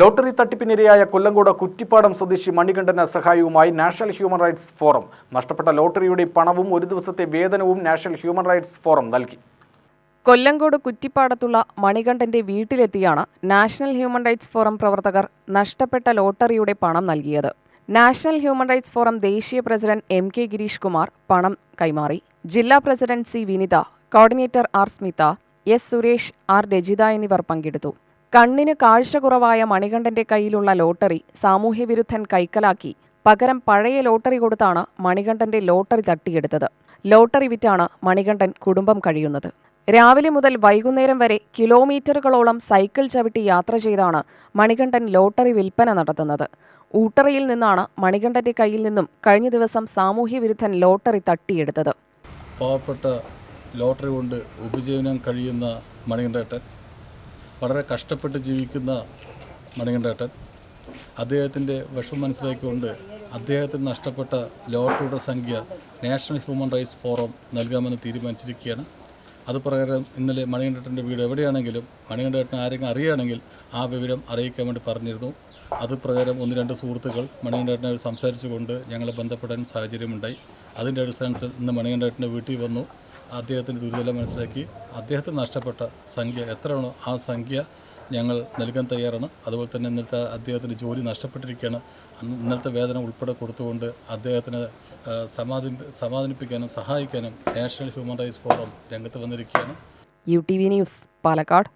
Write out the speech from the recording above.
Lottery തട്ടിപ്പിനിരയായ Kollengode Kuttippadam സ്വദേശി മണികണ്ഠന സഹായവുമായി national human rights forum. നഷ്ടപ്പെട്ട ലോട്ടറിയുടെ പണവും ഒരു ദിവസത്തെ വേതനവും നാഷണൽ ഹ്യൂമൻ റൈറ്റ്സ് ഫോറം നൽകി. കൊല്ലങ്കോട് കുറ്റിപ്പാടത്തുള്ള മണികണ്ഠന്റെ വീട്ടിലെത്തിയാണ് നാഷണൽ ഹ്യൂമൻ റൈറ്റ്സ് ഫോറം പ്രവർത്തകർ നഷ്ടപ്പെട്ട ലോട്ടറിയുടെ പണം നൽകിയത്. നാഷണൽ ഹ്യൂമൻ റൈറ്റ്സ് ഫോറം ദേശീയ president M K Girish Kumar പണം കൈമാറി. ജില്ലാ president C Vinitha coordinator R Smitha S Suresh R Rajitha എന്നിവർ പങ്കെടുത്തു. കണ്ണിന് കാഴ്ച കുറവായ മണികണ്ഠന്റെ കയ്യിലുള്ള ലോട്ടറി സാമൂഹ്യവിരുദ്ധൻ കൈക്കലാക്കി. പകരം പഴയ ലോട്ടറി കൊടുത്താണ് മണികണ്ഠന്റെ ലോട്ടറി തട്ടിയെടുത്തത്. ലോട്ടറി വിറ്റാണ് മണികണ്ഠൻ കുടുംബം കഴിയുന്നത്. രാവിലെ മുതൽ വൈകുന്നേരം വരെ കിലോമീറ്ററുകളോളം സൈക്കിൾ ചവിട്ടി യാത്ര ചെയ്താണ് മണികണ്ഠൻ ലോട്ടറി വിൽപ്പന നടത്തുന്നത്. ഊട്ടറയിൽ നിന്നാണ് മണികണ്ഠന്റെ കയ്യിൽ നിന്നും കഴിഞ്ഞ ദിവസം സാമൂഹ്യവിരുദ്ധൻ ലോട്ടറി തട്ടിയെടുത്തത്. പാവപ്പെട്ട ലോട്ടറി കൊണ്ട് ഉപജീവനം കഴിയുന്ന മണികണ്ഠേട്ടൻ വളരെ കഷ്ടപ്പെട്ട് ജീവിക്കുന്ന മണികണ്ഠേട്ടൻ. അദ്ദേഹത്തിന്റെ വിഷമം മനസ്സിലാക്കിക്കൊണ്ട് അദ്ദേഹത്തിന് നഷ്ടപ്പെട്ട ലോട്ടറിയുടെ സംഖ്യ നാഷണൽ ഹ്യൂമൻ റൈറ്റ്സ് ഫോറം നൽകാമെന്ന് തീരുമാനിച്ചിരിക്കുകയാണ്. അത് പ്രകാരം ഇന്നലെ മണികണ്ഠേട്ടന്റെ വീട് എവിടെയാണെങ്കിലും മണികണ്ഠേട്ടൻ ആരെങ്കിലും അറിയുകയാണെങ്കിൽ ആ വിവരം അറിയിക്കാൻ വേണ്ടി പറഞ്ഞിരുന്നു. അത് പ്രകാരം ഒന്ന് രണ്ട് സുഹൃത്തുക്കൾ മണികണ്ഠേട്ടനെ സംസാരിച്ചുകൊണ്ട് ഞങ്ങളെ ബന്ധപ്പെടാൻ സാഹചര്യമുണ്ടായി. അതിന്റെ അടിസ്ഥാനത്തിൽ ഇന്ന് മണികണ്ഠേട്ടന്റെ വീട്ടിൽ വന്നു. അദ്ദേഹത്തിന്റെ ദുരിതം മനസ്സിലാക്കി അദ്ദേഹത്തിന് നഷ്ടപ്പെട്ട സംഖ്യ എത്രയാണോ ആ സംഖ്യ ഞങ്ങൾ നൽകാൻ തയ്യാറാണ്. അതുപോലെ തന്നെ ഇന്നത്തെ അദ്ദേഹത്തിന്റെ ജോലി നഷ്ടപ്പെട്ടിരിക്കുകയാണ്. ഇന്നത്തെ വേതനം ഉൾപ്പെടെ കൊടുത്തുകൊണ്ട് അദ്ദേഹത്തിന് സമാധി സമാധാനി സമാധാനിപ്പിക്കാനും സഹായിക്കാനും നാഷണൽ ഹ്യൂമൻ റൈറ്റ്സ് ഫോറം രംഗത്ത് വന്നിരിക്കുകയാണ്. U T V news Palakkad.